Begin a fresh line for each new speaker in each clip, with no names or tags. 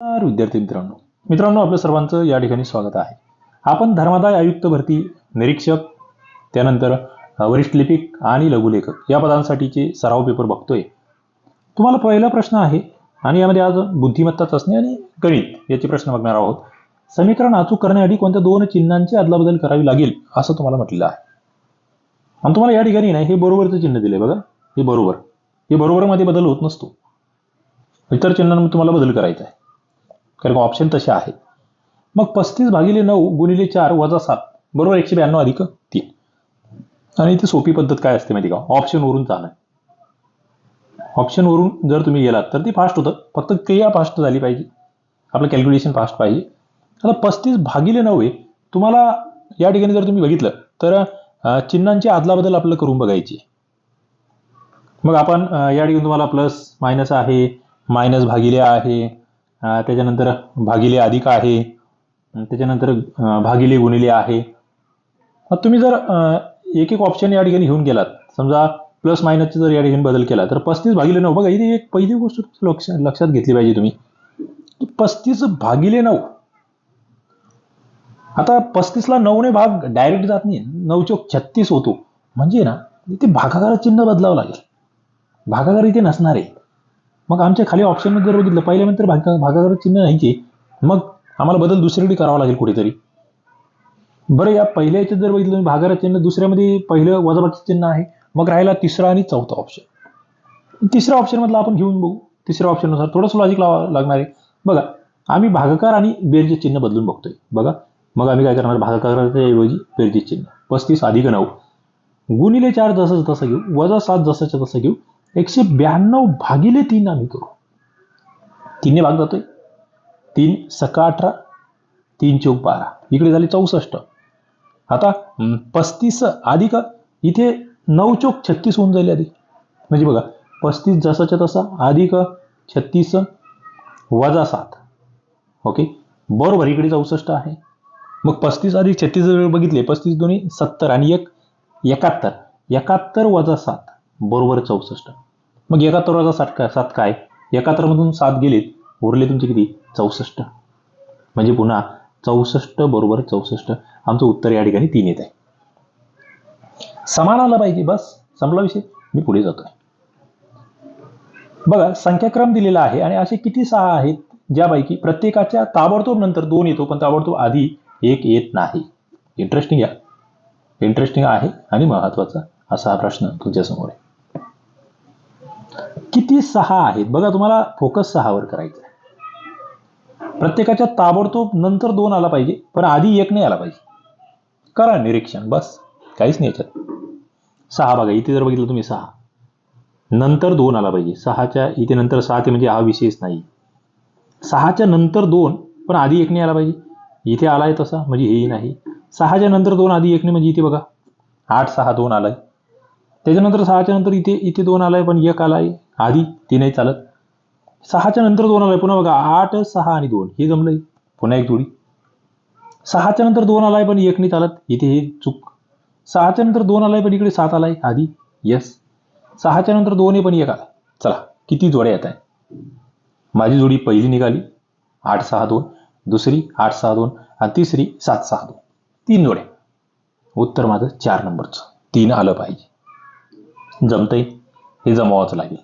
नमस्कार विद्यार्थी मित्रांनो. मित्रांनो आपलं सर्वांचं या ठिकाणी स्वागत आहे. आपण धर्मादाय आयुक्त भरती निरीक्षक त्यानंतर वरिष्ठ लिपिक आणि लघुलेखक या पदांसाठीचे सराव पेपर बघतोय. तुम्हाला पहिला प्रश्न आहे आणि यामध्ये आज बुद्धिमत्ता चाचणी आणि गणित याचे प्रश्न बघणार आहोत. समीकरण अचूक करण्यासाठी कोणत्या दोन चिन्हांची अदलाबदल करावी लागेल असं तुम्हाला म्हटलेलं आहे. आणि तुम्हाला या ठिकाणी नाही हे बरोबरचं चिन्ह दिले बघा. हे बरोबर. हे बरोबरमध्ये बदल होत नसतो. इतर चिन्हांमध्ये तुम्हाला बदल करायचा आहे. कारण ऑप्शन तसे आहे मग पस्तीस भागिले नऊ गुणिले चार वजा सात बरोबर एकशे ब्याण्णव अधिक तीन. आणि इथे सोपी पद्धत काय असते माहिती का? ऑप्शनवरून जाणं ऑप्शनवरून जर तुम्ही गेलात तर ती फास्ट होतं. फक्त क्रिया फास्ट झाली पाहिजे. आपलं कॅल्क्युलेशन फास्ट पाहिजे. आता पस्तीस भागिले नऊ आहे तुम्हाला या ठिकाणी जर तुम्ही बघितलं तर चिन्हांची अदलाबदल आपलं करून बघायची. मग आपण या ठिकाणी तुम्हाला प्लस मायनस आहे मायनस भागिले आहे त्याच्यानंतर भागिले अधिक आहे. त्याच्यानंतर भागिले गुणिले आहे. मग तुम्ही जर एक एक ऑप्शन या ठिकाणी घेऊन गेलात समजा प्लस मायनसचे जर या ठिकाणी बदल केला तर पस्तीस भागिले नऊ बघा इथे एक पहिली गोष्ट लक्ष लक्षात घेतली पाहिजे तुम्ही. की पस्तीस भागिले नऊ. आता पस्तीसला नऊने भाग डायरेक्ट जात नाही नऊ चौक छत्तीस होतो. म्हणजे ना इथे भागाकारात चिन्ह बदलावं लागेल. भागाकार इथे नसणार. आहे मग आमच्या खाली ऑप्शनमध्ये जर बघितलं पहिल्यानंतर भागा भागाकारात चिन्ह नाहीये मग आम्हाला बदल दुसरीकडे करावा लागेल कुठेतरी. बरं या पहिल्या याच्यात जर बघितलं तुम्ही चिन्ह दुसऱ्यामध्ये पहिलं वजाबाकी चिन्ह आहे मग राहिला तिसरा आणि चौथा ऑप्शन तिसऱ्या ऑप्शनमधला आपण घेऊन बघू. तिसऱ्या ऑप्शननुसार थोडंसं लॉजिक लावा लागणार आहे. बघा आम्ही भागाकार आणि बेरजे चिन्ह बदलून बघतोय. बघा मग आम्ही काय करणार? भागाकाराच्या ऐवजी बेरजे चिन्ह. पस्तीस अधिक नऊ. गुणिले चार जसं तसं घेऊ वजा सात जसंच्या तसं घेऊ एकशे ब्याण्णव भागिले तीन आम्ही करू. तीनने भाग जातोय. तीन सका अठरा तीन चौक बारा. इकडे झाले चौसष्ट. आता पस्तीस अधिक इथे नऊ चौक छत्तीस होऊन जाईल आधी. म्हणजे बघा पस्तीस जसाच्या तसा अधिक छत्तीस वजा सात. ओके? बरोबर इकडे चौसष्ट आहे. मग पस्तीस अधिक छत्तीस जर बघितले पस्तीस दोन्ही सत्तर आणि एक एकाहत्तर. एकाहत्तर वजा सात बरोबर चौसष्ट. मग एकाहत्तर साठ सात काय सात काय? एकाहत्तरमधून सात गेलेत उरले तुमचे किती? चौसष्ट. म्हणजे पुन्हा चौसष्ट बरोबर चौसष्ट. आमचं उत्तर या ठिकाणी तीन येत आहे. समान आलं पाहिजे बस. संपला विषय. मी पुढे जातोय. बघा संख्याक्रम दिलेला आहे आणि असे किती सहा आहेत ज्यापैकी प्रत्येकाच्या ताबडतोब नंतर दोन येतो पण ताबडतोब आधी एक येत नाही. इंटरेस्टिंग या. इंटरेस्टिंग आहे आणि महत्त्वाचा असा हा प्रश्न तुमच्यासमोर आहे. किती सहा आहेत? बघा तुम्हाला फोकस सहावर करायचा आहे. प्रत्येकाच्या ताबडतोब नंतर दोन आला पाहिजे पण आधी एक नाही आला पाहिजे. करा निरीक्षण बस. काहीच नाही याच्यात. सहा बघा इथे जर बघितलं तुम्ही सहा. नंतर दोन आला पाहिजे. सहाच्या इथे नंतर सहा ते म्हणजे हा विषयच नाही. सहाच्या नंतर दोन पण आधी एक नाही आला पाहिजे. इथे आलाय तसा म्हणजे हेही नाही. सहाच्या नंतर दोन आधी एक नाही म्हणजे इथे बघा. आठ सहा दोन आलाय. त्याच्यानंतर सहाच्या नंतर इथे इथे दोन आलाय पण एक आलाय. आधी ते नाही चालत. सहाच्या नंतर दोन आलाय. पुन्हा बघा आठ सहा आणि दोन. हे जमलंय. पुन्हा एक जोडी. सहाच्या नंतर दोन आलाय पण एक नाही चालत. इथे हे चूक. सहाच्या नंतर दोन आलाय पण इकडे सात आलाय. आधी यस सहाच्या नंतर दोन आहे पण एक आलाय. चला किती जोड्या येत आहे माझी जोडी पहिली निघाली. आठ सहा दोन. दुसरी आठ सहा दोन. आणि तिसरी सात सहा दोन. तीन जोड्या. उत्तर माझं चार नंबरचं. तीन आलं पाहिजे. जमतंय? हे जमावाचं लागेल.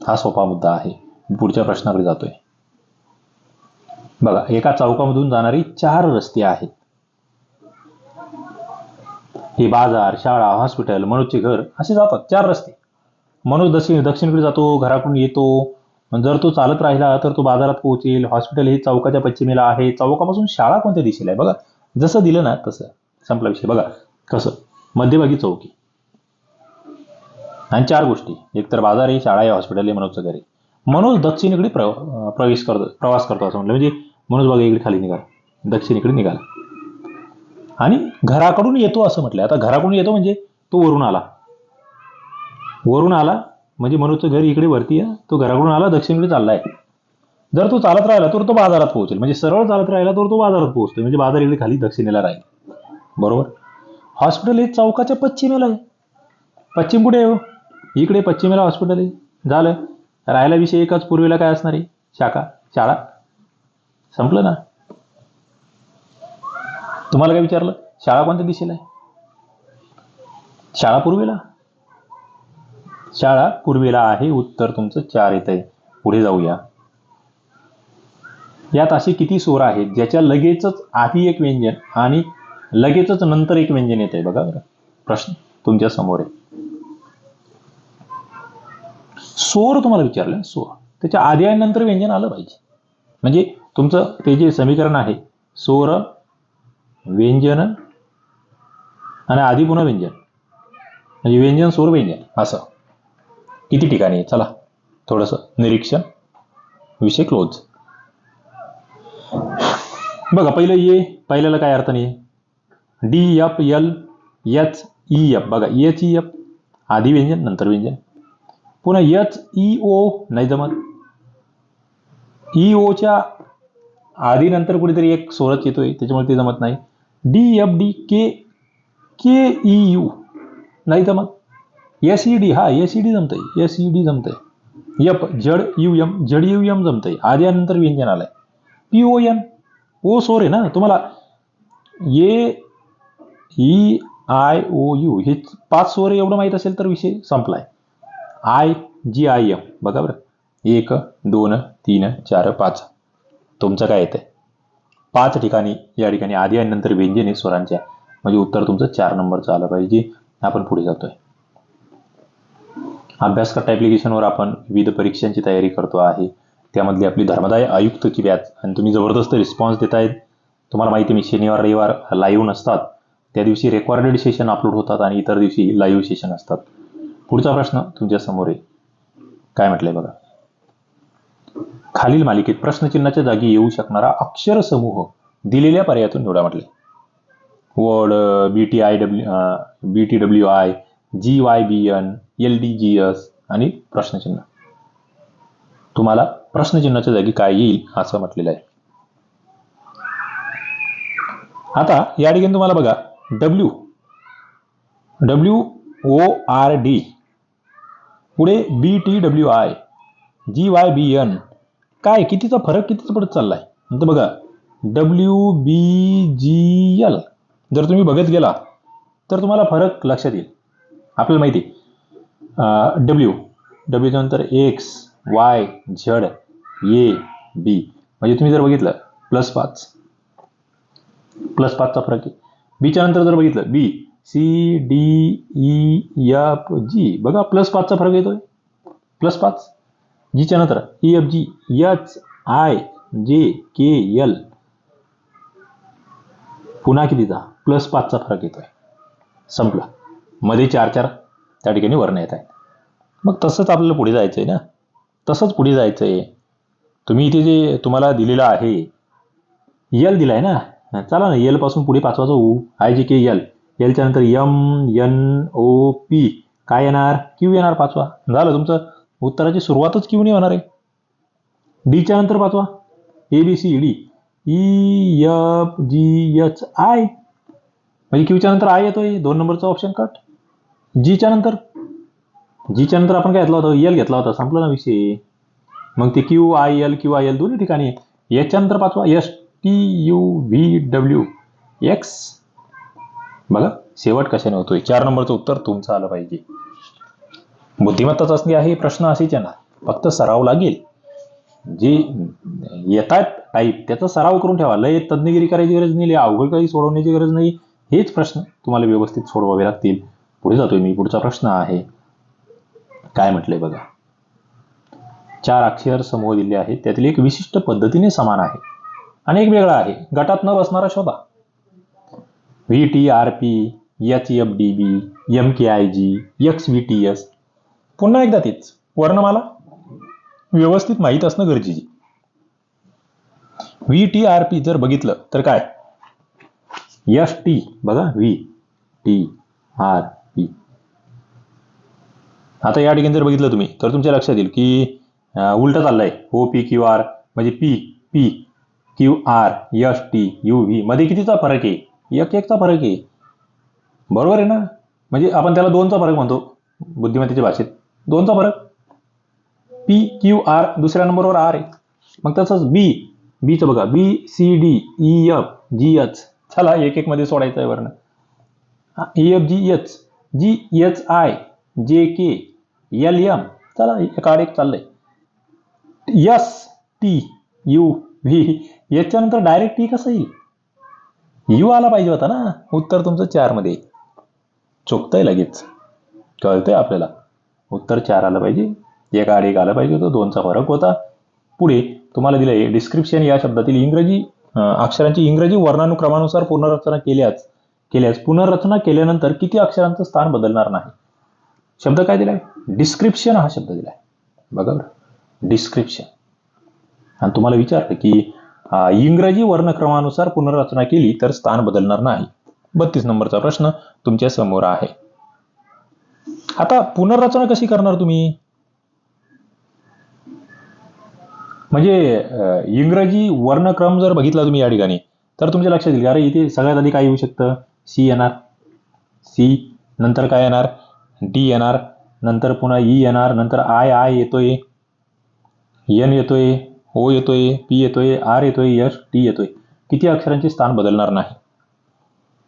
हा सोपा मुद्दा आहे. पुढच्या प्रश्नाकडे जातोय. बघा एका चौकामधून जाणारी चार रस्ते आहेत. हे बाजार शाळा हॉस्पिटल मनोजचे घर असे जातात. चार रस्ते. मनोज दक्षिण दक्षिणकडे जातो घराकडून येतो. जर तो चालत राहिला तर तो बाजारात पोहोचेल. हॉस्पिटल हे चौकाच्या पश्चिमेला आहे. चौकापासून शाळा कोणत्या दिशेला आहे? बघा जसं दिलं ना तसं. संपला विषय. बघा कसं? मध्यभागी चौकी. आणि चार गोष्टी. एकतर बाजार आहे शाळा आहे हॉस्पिटल आहे मनोजचं घर आहे. मनोज दक्षिणेकडे प्र प्रवेश करतो प्रवास करतो असं म्हटलं म्हणजे मनोज बघा इकडे खाली निघाला दक्षिणेकडे निघाला. आणि घराकडून येतो असं म्हटलं आता घराकडून येतो म्हणजे तो वरून आला. वरून आला म्हणजे मनोजचं घर इकडे वरती आहे. तो घराकडून आला दक्षिणकडे आहे जर तो चालत राहिला तर तो बाजारात पोहोचेल. म्हणजे सरळ चालत राहिला तर तो बाजारात पोहोचतो म्हणजे बाजार इकडे खाली दक्षिणेला राहील. बरोबर? हॉस्पिटल हे चौकाच्या पश्चिमेला आहे. पश्चिम कुठे आहे हो? इकडे पश्चिमेला हॉस्पिटल आहे. झालं. राहायला विषय एकाच पूर्वेला काय असणार आहे? शाखा शाळा. संपलं ना? तुम्हाला काय विचारलं? शाळा कोणत्या दिशेला आहे? शाळा पूर्वेला? शाळा पूर्वेला आहे. उत्तर तुमचं चार येत आहे पुढे जाऊया. यात असे किती स्वर आहेत ज्याच्या लगेचच आधी एक व्यंजन आणि लगेचच नंतर एक व्यंजन येत आहे बघा बरं. प्रश्न तुमच्यासमोर आहे. सोर तुम्हाला विचारलं सोर. त्याच्या आधी आणि नंतर व्यंजन आलं पाहिजे. म्हणजे तुमचं ते जे समीकरण आहे सोर व्यंजन आणि आधी पुन्हा व्यंजन. म्हणजे व्यंजन सोर व्यंजन असं. किती ठिकाणी आहे? चला थोडंसं निरीक्षण विषय क्लोज बघा पहिलं ये पहिल्याला काय अर्थ नाही D F L H E F. बघा एच ई एफ आधी व्यंजन नंतर व्यंजन. पुन्हा यच ई ओ नाही जमत. ई ओच्या आधी नंतर कुठेतरी एक स्वरच येतोय त्याच्यामुळे ते जमत नाही. D F D K K E U नाही जमत. एस ई डी हा एस ई डी जमतंय एस ई डी जमतंय. यप जड यू एम जड यू एम जमतंय. आधी नंतर व्यंजन आलंय. पी ओ एन ओ सोर आहे ना तुम्हाला A E I O U हे पाच स्वर एवढं माहीत असेल तर विषय संपलाय. I G I M. बघा बरं. एक दोन तीन चार पाच. तुमचं काय येतंय? पाच ठिकाणी या ठिकाणी आधी आणि नंतर व्यंजन आहे स्वरांच्या. म्हणजे उत्तर तुमचं चार नंबरचं आलं पाहिजे. आपण पुढे जातोय. अभ्यासकर्ता ॲप्लिकेशनवर आपण विविध परीक्षांची तयारी करतो आहे. त्यामधली आपली धर्मदाय आयुक्तची बॅच आणि तुम्ही जबरदस्त रिस्पॉन्स देतायत. तुम्हाला माहिती मी शनिवार रविवार लाईव्ह नसतात. त्या दिवशी रेकॉर्डेड सेशन अपलोड होतात आणि इतर दिवशी लाईव्ह सेशन असतात. पुढचा प्रश्न तुमच्यासमोर आहे. काय म्हटलंय बघा. खालील मालिकेत प्रश्नचिन्हाच्या जागी येऊ शकणारा अक्षर समूह दिलेल्या पर्यायातून निवडा म्हटले word B T I W B T W I G Y B N L D G S आणि प्रश्नचिन्ह. तुम्हाला प्रश्नचिन्हाच्या जागी काय येईल असं म्हटलेलं आहे. आता या ठिकाणी तुम्हाला बघा W W O R D पुढे B T W I G Y B N काय कितीचा फरक कितीचा पडत चाललाय? नंतर बघा डब्ल्यू बी जी एल जर तुम्ही बघत गेला तर तुम्हाला फरक लक्षात येईल. आपल्याला माहिती डब्ल्यू डब्ल्यूच्या नंतर एक्स वाय झड ए बी म्हणजे तुम्ही जर बघितलं प्लस पाच. प्लस पाचचा फरक आहे. बीच्या नंतर जर बघितलं B C D E F G बघा प्लस पाचचा फरक येतोय. प्लस पाच. जीच्या नंतर E F G H I J K L पुन्हा कितीचा? प्लस पाचचा फरक येतोय. संपला. मध्ये चार चार. त्या ठिकाणी वर्ण येत आहेत. मग तसंच आपल्याला पुढे जायचं आहे ना? तसंच पुढे जायचं आहे तुम्ही इथे जे तुम्हाला दिलेलं आहे यल दिलाय ना? चला ना यलपासून पुढे पाचवाचा ऊ आय जे के यल एलच्या नंतर यम एन ओ पी काय येणार? क्यू येणार पाचवा. झालं तुमचं? उत्तराची सुरुवातच क्यू नाही होणार आहे. डीच्या नंतर पाचवा. A B C D E F G H I म्हणजे क्यूच्या नंतर आय येतोय. दोन नंबरचा ऑप्शन कट जीच्या नंतर. जीच्या नंतर आपण काय घेतला होता? एल घेतला होता. संपला ना विषय. मग ते Q I L Q I L दोन्ही ठिकाणी. एचच्या नंतर पाचवा. S T U V W X बघा शेवट कशाने होतोय चार नंबरचं उत्तर तुमचं आलं पाहिजे. बुद्धिमत्ता चाचणी आहे प्रश्न असेच येणार. फक्त सराव लागेल. जे येतात टाईप त्याचा सराव करून ठेवा. लय तज्ज्ञगिरी करायची गरज नाही लय अवघड काही सोडवण्याची गरज नाही. हेच प्रश्न तुम्हाला व्यवस्थित सोडवावे लागतील. पुढे जातोय मी. पुढचा प्रश्न आहे. काय म्हटलंय बघा? चार अक्षर समूह दिले आहेत. त्यातील एक विशिष्ट पद्धतीने समान आहे. आणि एक वेगळा आहे. गटात न बसणारा शोधा V T R P H F D B M K I G X V T S पुन्हा एकदा तेच. वर्णमाला व्यवस्थित माहीत असणं गरजेची व्ही टी आर पी जर बघितलं तर काय? एस टी बघा व्ही टी आर पी आता या ठिकाणी जर बघितलं तुम्ही तर तुमच्या लक्षात येईल की उलट उलटं चाललंय. ओ पी क्यू आर म्हणजे P P Q R S T U V मध्ये कितीचा फरक आहे? एक एकचा फरक आहे. बरोबर आहे ना? म्हणजे आपण त्याला दोनचा फरक म्हणतो बुद्धिमत्तेच्या भाषेत. दोनचा फरक. पी क्यू आर दुसऱ्या नंबरवर आर आहे. मग तसंच बी बीचं बघा. B C D E F G H चला एक एक मध्ये सोडायचं आहे वर्ण E F G H G H I J K L M चला एका एक चाललंय. एस टी यू व्ही याच्यानंतर डायरेक्ट टी कसं येईल? यू आला पाहिजे होता ना? उत्तर तुमचं चारमध्ये. चुकतंय लगेच. कळतंय आपल्याला. उत्तर चार आलं पाहिजे. एक आड एक आलं पाहिजे होतं. दोनचा फरक होता. पुढे तुम्हाला दिलंय डिस्क्रिप्शन या शब्दातील इंग्रजी अक्षरांची इंग्रजी वर्णानुक्रमानुसार पुनर्रचना केल्यास केल्यास पुनर्रचना केल्यानंतर किती अक्षरांचं स्थान बदलणार नाही? शब्द काय दिलाय? डिस्क्रिप्शन हा शब्द दिलाय. बघा बरं. डिस्क्रिप्शन आणि तुम्हाला विचारलं की इंग्रजी वर्णक्रमानुसार पुनर्रचना केली तर स्थान बदलणार नाही. बत्तीस नंबरचा प्रश्न तुमच्यासमोर आहे. आता पुनर्रचना कशी करणार तुम्ही? म्हणजे इंग्रजी वर्णक्रम जर बघितला तुम्ही या ठिकाणी तर तुमच्या लक्षात येईल अरे इथे सगळ्यात आधी काय येऊ शकतं? सी येणार सी नंतर काय येणार? डी येणार नंतर पुन्हा ई येणार नंतर आय आय येतोय एन येतोय ओ येतोय पी येतोय आर येतोय यश टी येतोय. किती अक्षरांचे स्थान बदलणार नाही.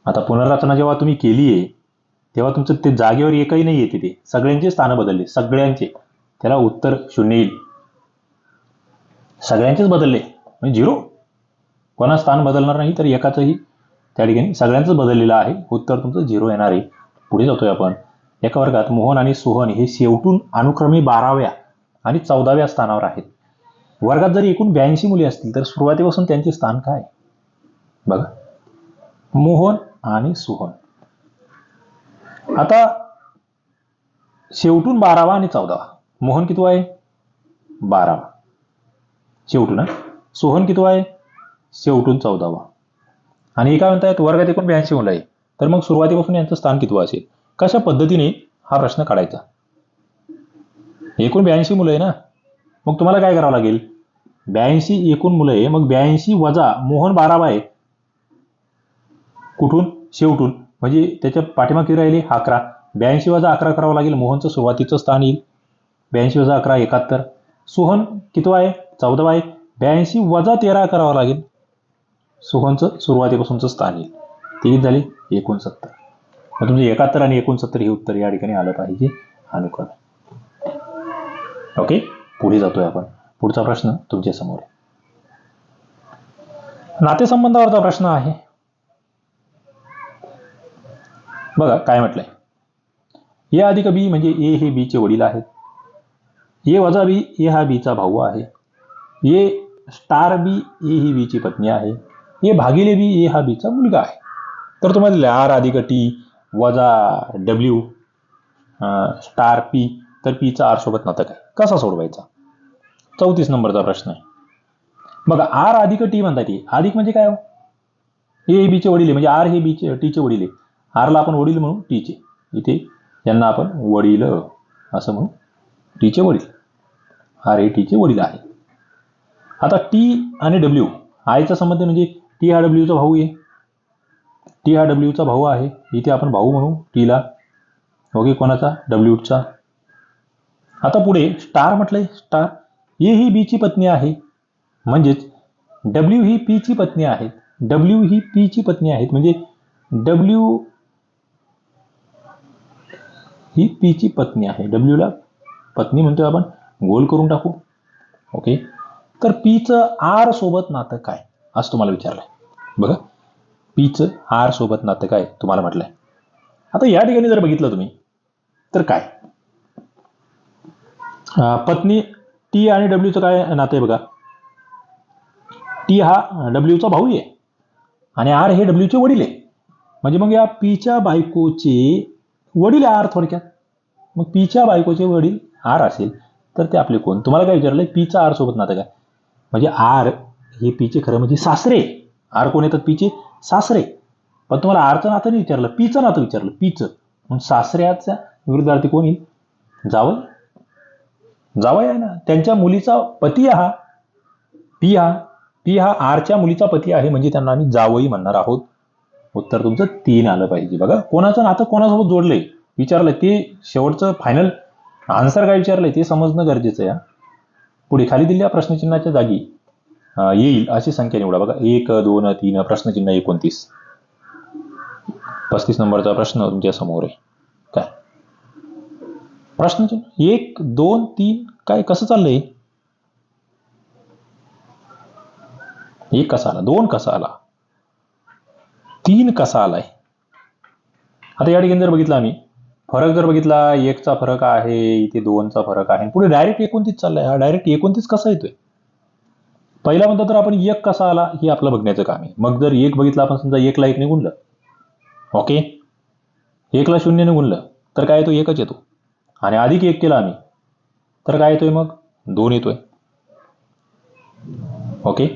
आता पुनर्रचना जेव्हा तुम्ही केली आहे तेव्हा तुमचं ते जागेवर एकही नाही येते ते सगळ्यांचे स्थानं बदलले सगळ्यांचे. त्याला उत्तर शून्य येईल. सगळ्यांचेच बदलले. म्हणजे झिरो. कोणा स्थान बदलणार नाही तर एकाचंही. त्या ठिकाणी सगळ्यांचंच बदललेलं आहे. उत्तर तुमचं झिरो येणार आहे. पुढे जातोय आपण. एका वर्गात मोहन आणि सोहन हे शेवटून अनुक्रमे बाराव्या आणि चौदाव्या स्थानावर आहेत. वर्गात जर एकूण ब्याऐंशी मुली असतील तर सुरुवातीपासून त्यांचे स्थान काय? बघा. मोहन आणि सोहन. आता शेवटून बारावा आणि चौदावा. मोहन किती आहे? बारावा. शेवटून सोहन किती आहे? शेवटून चौदावा. आणि हे काय म्हणतायत? वर्गात एकूण ब्याऐंशी मुलं आहे. तर मग सुरुवातीपासून यांचं स्थान किती असेल? कशा पद्धतीने हा प्रश्न काढायचा? एकूण ब्याऐंशी मुलं आहे ना? मग तुम्हाला काय करावं लागेल? ब्याऐंशी एकूण मुलं आहे मग ब्याऐंशी वजा मोहन बारावा कुठून? शेवटून. म्हणजे त्याच्या पाठीमागे राहिले? अकरा. ब्याऐंशी वजा अकरा करावं लागेल मोहनचं सुरुवातीचं स्थान येईल. ब्याऐंशी वजा अकरा एकाहत्तर. सोहन कितवा आहे? चौदावा आहे. ब्याऐंशी वजा तेरा करावं लागेल सोहनचं सुरुवातीपासूनचं स्थान येईल. ती झाली एकोणसत्तर. मग तुमचे एकाहत्तर आणि एकोणसत्तर हे उत्तर या ठिकाणी आलं पाहिजे. अनुक्रम. ओके? पुढे जातोय आपण. पुढचा प्रश्न तुमच्यासमोर. नातेसंबंधावरचा प्रश्न आहे. बघा काय म्हटलंय? ए अधिक बी म्हणजे ए हे बीचे वडील आहेत. ए वजा बी ए हा बीचा भाऊ आहे. ए स्टार बी ए ही बीची पत्नी आहे. ए भागिले बी ए हा बीचा मुलगा आहे. तर तुम्हाला आर अधिक टी वजा डब्ल्यू स्टार पी तर पीचा आर सोबत नातं काय कसा सोडवायचा? चौतीस नंबरचा प्रश्न आहे. बघा आर अधिक टी म्हणतात ती अधिक म्हणजे काय हो? ए बीचे वडील म्हणजे आर हे बीचे टीचे वडील आहे. आरला आपण वडील म्हणू टीचे इथे यांना आपण वडील असं म्हणू टीचे वडील. आर हे टीचे वडील आहे. आता टी आणि डब्ल्यू आयचा संबंध म्हणजे टी हा डब्ल्यूचा भाऊ आहे. टी हा डब्ल्यूचा भाऊ आहे. इथे आपण भाऊ म्हणू टीला ओके कोणाचा? डब्ल्यूचा आता पुढे स्टार म्हटलंय स्टार. ए ही बीची पत्नी आहे. म्हणजेच डब्ल्यू ही पीची पत्नी आहे. डब्ल्यू ही पीची पत्नी आहेत म्हणजे डब्ल्यू ही पीची पत्नी आहे. डब्ल्यूला पत्नी म्हणतोय आपण. गोल करून टाकू. ओके. तर पीचं आर सोबत नातं काय? असं तुम्हाला विचारलंय. बघा. पीचं आर सोबत नातं काय? तुम्हाला म्हटलंय. आता या ठिकाणी जर बघितलं तुम्ही तर काय? पत्नी टी आणि डब्ल्यूचं काय नातं आहे बघा? टी हा डब्ल्यूचा भाऊ आहे आणि आर हे डब्ल्यूचे वडील आहे. म्हणजे मग या पीच्या बायकोचे वडील आहे आर थोडक्यात. मग पीच्या बायकोचे वडील आर असेल तर ते आपले कोण? तुम्हाला काय विचारलंय पीचा आर सोबत नातं काय? म्हणजे आर हे पीचे खरं म्हणजे सासरे. आर कोण येतात पीचे सासरे. पण तुम्हाला आरचं नातं नाही विचारलं. पीचं नातं विचारलं. पीचं म्हणून सासऱ्याचा विरुद्धार्थी कोण येईल? जावं जावई आहे ना त्यांच्या मुलीचा पती हा. पी हा पी हा आरच्या मुलीचा पती आहे म्हणजे त्यांना आम्ही जावई म्हणणार आहोत. उत्तर तुमचं तीन आलं पाहिजे. बघा कोणाचं नातं कोणासोबत जोडलंय? विचारलंय ते शेवटचं फायनल आन्सर काय विचारलंय? ते समजणं गरजेचं आहे पुढे खाली दिलेल्या प्रश्नचिन्हाच्या जागी येईल अशी संख्या निवडा. बघा एक दोन तीन प्रश्नचिन्ह एकोणतीस. पस्तीस नंबरचा प्रश्न तुमच्यासमोर आहे. प्रश्न एक दोन तीन काय कसं चाललंय? एक कसा आला? दोन कसा आला? तीन कसा आलाय? आता या ठिकाणी जर बघितलं आम्ही फरक जर बघितला एकचा फरक आहे इथे दोनचा फरक आहे पुढे डायरेक्ट एकोणतीस चाललाय. हा डायरेक्ट एकोणतीस कसा येतोय? पहिला म्हणतो तर आपण एक कसा आला हे आपलं बघण्याचं काम आहे. मग जर एक बघितला आपण समजा एकला एकने गुणलं. ओके? एकला शून्यने गुणलं तर काय येतो? एकच येतो. आणि अधिक एक केला आम्ही. तर काय येतोय मग? दोन येतोय. ओके.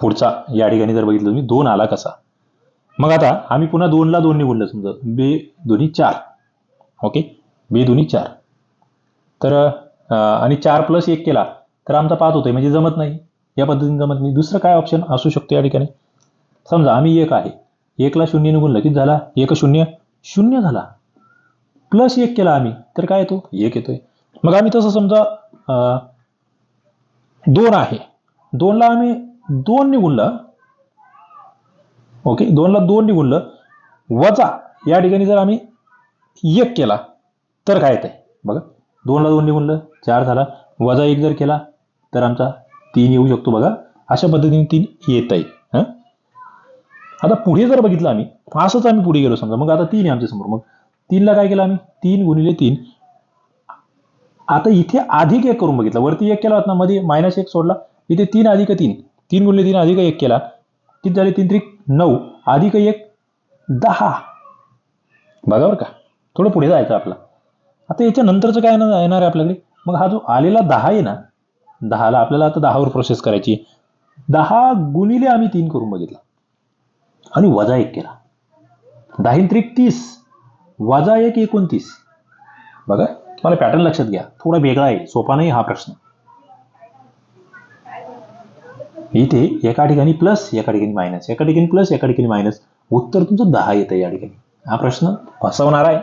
पुढचा या ठिकाणी जर बघितलं तुम्ही दोन आला कसा? मग आता आम्ही पुन्हा दोनला दोन निवडलं समजा. बे दोन्ही चार. ओके? बे दोन्ही चार. तर आणि चार प्लस एक केला तर आमचा पाच होतोय. म्हणजे जमत नाही. या पद्धतीने जमत नाही. दुसरं काय ऑप्शन असू शकतो या ठिकाणी? समजा आम्ही एक आहे. एकला शून्य निघून लगेच झाला? एक शून्य? शून्य झाला. प्लस एक केला आम्ही तर काय येतो? एक येतोय. मग आम्ही तसं समजा दोन आहे. दोनला आम्ही दोन निघूनलं ओके दोनला दोन निघूनलं वजा या ठिकाणी जर आम्ही एक केला तर काय येतंय? बघा दोनला दोन निघूनलं चार झाला वजा एक जर केला तर आमचा तीन येऊ शकतो बघा. अशा पद्धतीने तीन येत आहे आता पुढे जर बघितलं आम्ही असंच आम्ही पुढे गेलो समजा मग आता तीन आहे आमच्यासमोर मग तीनला काय केलं आम्ही? तीन गुणिले तीन. आता इथे अधिक एक करून बघितलं. वरती एक केला होता ना मध्ये मायनस एक सोडला. इथे तीन अधिक तीन. तीन गुणिले तीन अधिक एक केला. किती झाले? तीन त्रिक नऊ. अधिक एक दहा. बघा बरं का. थोडं पुढे जायचं आपला. आता याच्या नंतरचं काय येणार येणार आहे आपल्याकडे? मग हा जो आलेला दहा आहे ना दहाला आपल्याला आता दहावर प्रोसेस करायची दहा गुणिले आम्ही तीन करून बघितला. आणि वजा एक केला. दहा त्रिक तीस. वजा एक एकोणतीस. बघा तुम्हाला पॅटर्न लक्षात घ्या. थोडा वेगळा आहे. सोपा नाही हा प्रश्न. इथे एका ठिकाणी प्लस एका ठिकाणी मायनस एका ठिकाणी प्लस एका ठिकाणी मायनस उत्तर तुमचं दहा येतं या ठिकाणी. हा प्रश्न फसवणार आहे.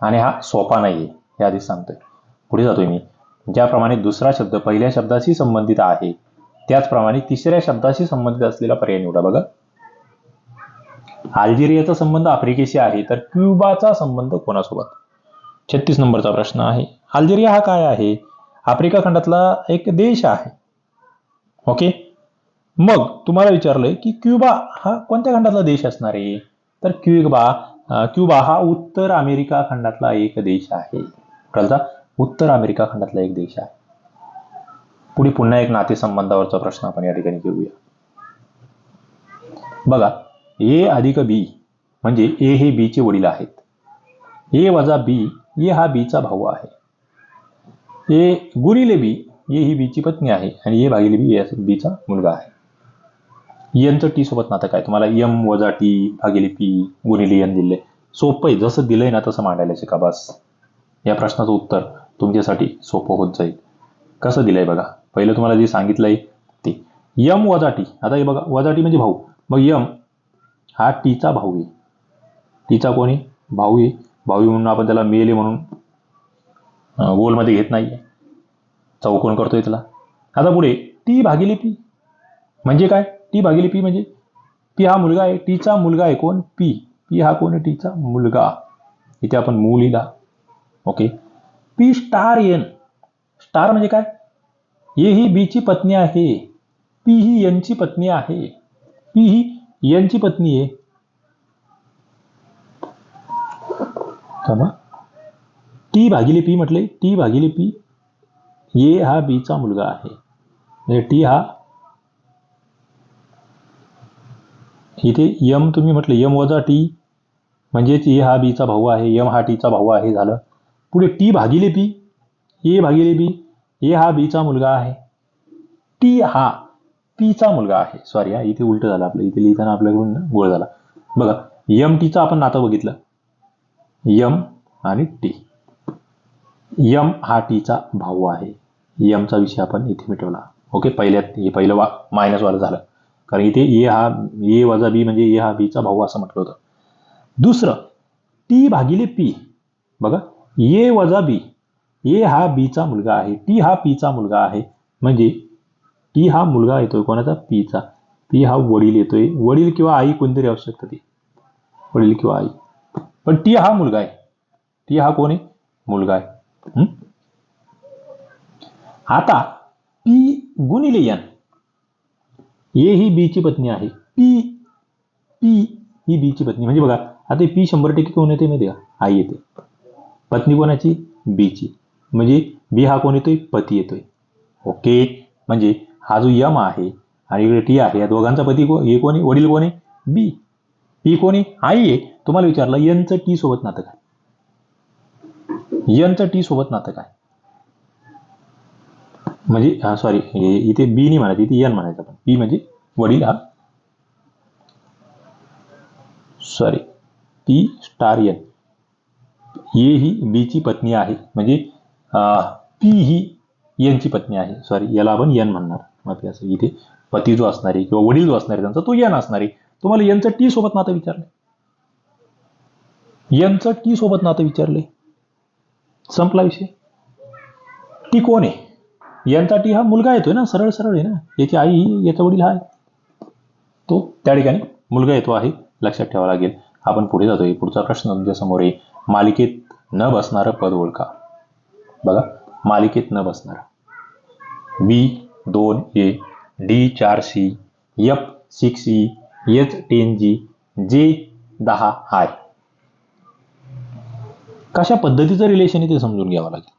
आणि हा सोपा नाही आहे आधीच सांगतोय. पुढे जातोय मी. ज्याप्रमाणे दुसरा शब्द पहिल्या शब्दाशी संबंधित आहे त्याचप्रमाणे तिसऱ्या शब्दाशी संबंधित असलेला पर्याय निवडा. बघा. अल्जेरियाचा संबंध आफ्रिकेशी आहे तर क्युबाचा संबंध कोणासोबत? छत्तीस नंबरचा प्रश्न आहे. अल्जेरिया हा काय आहे? आफ्रिका खंडातला एक देश आहे. ओके? मग तुम्हाला विचारलंय की क्युबा हा कोणत्या खंडातला देश असणार आहे? तर क्युबा क्युबा हा उत्तर अमेरिका खंडातला एक देश आहे. कळता उत्तर अमेरिका खंडातला एक देश आहे. पुढे पुन्हा एक नातेसंबंधावरचा प्रश्न आपण या ठिकाणी घेऊया. बघा ए अधिक बी म्हणजे ए हे बी चे वडील आहेत. ए वजा बी ए हा बीचा भाऊ आहे. ए गुणिले बी ए ही बीची पत्नी आहे आणि ए भागिले बी ए बीचा मुलगा आहे. यनचं टी सोबत नातं काय? तुम्हाला यम वजा टी भागिले पी गुणिले यन दिले. सोपं आहे. जसं दिलंय ना तसं मांडायला शिका बस. या प्रश्नाचं उत्तर तुमच्यासाठी सोपं होत जाईल. कसं दिलंय बघा? पहिलं तुम्हाला जे सांगितलंय ते. यम वजा टी आता हे बघा वजा टी म्हणजे भाऊ. मग यम हा टीचा भाऊ आहे. टीचा कोणी? भाऊ आहे. भाऊ म्हणून आपण त्याला मेले म्हणून. गोलमध्ये घेत नाही चौकोन करतोय त्याला. आता पुढे टी भागिले पी. म्हणजे काय? टी भागिले पी म्हणजे? पी हा मुलगा आहे. टीचा मुलगा आहे कोण? पी. पी हा कोण आहे? टीचा मुलगा. इथे आपण मुलीला लिहिला. Okay. P star N. Star म्हणजे काय? ए ही बीची पत्नी आहे. पी ही एनची पत्नी आहे. पी ही यांची पत्नी आहे. थांबा. टी भागिले पी म्हटले टी भागिले पी ए हा बीचा मुलगा आहे. म्हणजे टी हा इथे यम तुम्ही म्हटले यम वजा टी म्हणजेच ए हा बीचा भाऊ आहे. यम हा टीचा भाऊ आहे झालं. पुढे टी भागिले पी ए भागिले बी ए हा बीचा मुलगा आहे. टी हा पीचा मुलगा आहे. सॉरी हा इथे उलट झालं आपलं. इथे लिहिताना आपल्याकडून गोळ झाला. बघा यम टीचं आपण नातं बघितलं. यम आणि टी यम हा टीचा भाऊ आहे. यमचा विषय आपण इथे मिटवला. ओके पहिल्यात हे पहिलं वा मायनस वाला झालं. कारण इथे ए हा ए वजा बी म्हणजे ए हा बीचा भाऊ असं म्हटलं होतं. दुसरं टी भागिले पी बघा ए वजा बी ए हा बीचा मुलगा आहे. टी हा पीचा मुलगा आहे. म्हणजे टी हा मुलगा येतोय कोणाचा? पीचा. पी हा वडील येतोय. वडील किंवा आई कोणतरी असू शकतं ती. वडील किंवा आई. पण टी हा मुलगा आहे. टी हा कोण आहे? मुलगा आहे. आता पी गुणिले एन. ए ही बी ची पत्नी आहे. पी पी ही बी ची पत्नी. म्हणजे बघा आता पी शंभर टक्के कोण येते माहिती का? आई येते. पत्नी कोणाची? बीची. म्हणजे बी हा कोण येतोय? पती येतोय. ओके? म्हणजे हा जो यम आहे आणि इकडे टी आहे या दोघांचा पती को हे कोणी? वडील कोणी? बी. पी कोणी? आई आहे. तुम्हाला विचारलं यनचं टी सोबत नातं काय? यनचं टी सोबत नातं काय? म्हणजे सॉरी इथे बी नाही म्हणायचं इथे यन म्हणायचं आपण. पी म्हणजे वडील हा. Sorry P star N. A ही बीची पत्नी आहे. म्हणजे पी ही यनची पत्नी आहे. सॉरी याला आपण यन म्हणणार. माफी असं इथे पती जो असणारे किंवा वडील जो असणारे त्यांचा तो यन असणार तुम्हाला यांचं टी सोबत नातं विचारले यांचं टी सोबत नातं विचारले संपला विषय. टी कोण आहे? यांचा टी हा मुलगा येतोय ना सरळ सरळ आहे ना. याची आई याचा वडील हा आहे. तो त्या ठिकाणी मुलगा येतो आहे. लक्षात ठेवावं लागेल. आपण पुढे जातोय. पुढचा प्रश्न तुमच्यासमोर आहे. मालिकेत न बसणारं पद ओळखा. बघा. मालिकेत न बसणारा. बी दोन ए डी चार C F six E H ten G J दहा आय. कशा पद्धतीचं रिलेशन आहे ते समजून घ्यावं लागेल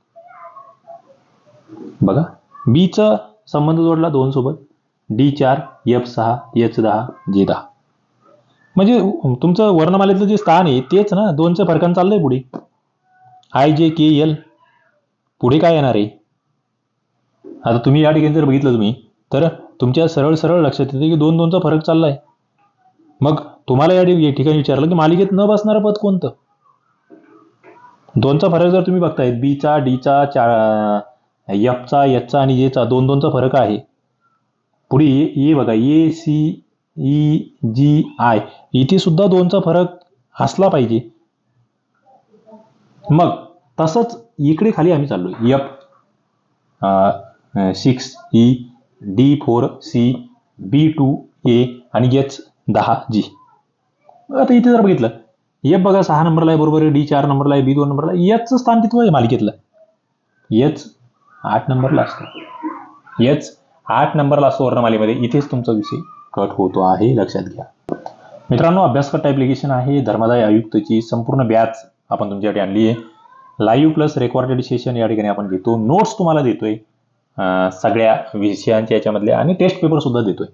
बघा बीचा संबंध जोडला दोन सोबत. डी चार एफ सहा एच दहा जे दहा. म्हणजे तुमचं वर्णमालेतलं जे स्थान आहे तेच ना दोनचं फरकान चाललंय पुढे. आय जे के एल पुढे काय येणार आहे? आता तुम्ही या ठिकाणी जर बघितलं तुम्ही तर तुमच्या सरळ सरळ लक्षात येतं की दोन दोनचा फरक चाललाय. मग तुम्हाला या ठिकाणी विचारलं की मालिकेत न बसणारं पद कोणतं? दोनचा फरक जर तुम्ही बघताय बीचा डीचा चार यफचा यचा आणि येचा दोन दोनचा फरक आहे. पुढे ए ए बघा A C E G I इथे सुद्धा दोनचा फरक असला पाहिजे. मग तसंच इकडे खाली आम्ही चाललो F six E D four C B two A आणि एच दहा जी आता इथे जर बघितलं एफ बघा सहा नंबरला आहे बरोबर आहे डी चार नंबरला आहे बी दोन नंबरला आहे एचचं स्थान किती आहे मालिकेतलं? एच आठ नंबरला असतो. एच आठ नंबरला असतो वर्णमालेमध्ये इथेच तुमचा विषय कट होतो आहे. लक्षात घ्या. मित्रांनो अभ्यासकट ॲप्लिकेशन आहे. धर्मादाय आयुक्तची संपूर्ण बॅच आपण तुमच्यासाठी आणली आहे. लाईव्ह प्लस रेकॉर्डेड सेशन या ठिकाणी आपण घेतो. नोट्स तुम्हाला देतोय. सगळ्या विषयांच्या याच्यामधल्या आणि टेस्ट पेपर सुद्धा देतोय.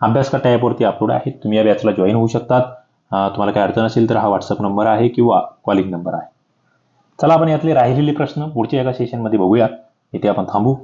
अभ्यासकट ॲपवरती अपलोड आहे. तुम्ही या बॅचला जॉईन होऊ शकतात. तुम्हाला काय अडचण असेल तर हा व्हॉट्सअप नंबर आहे किंवा कॉलिंग नंबर आहे. चला आपण यातले राहिलेले प्रश्न पुढच्या एका सेशनमध्ये बघूया. इथे आपण थांबू.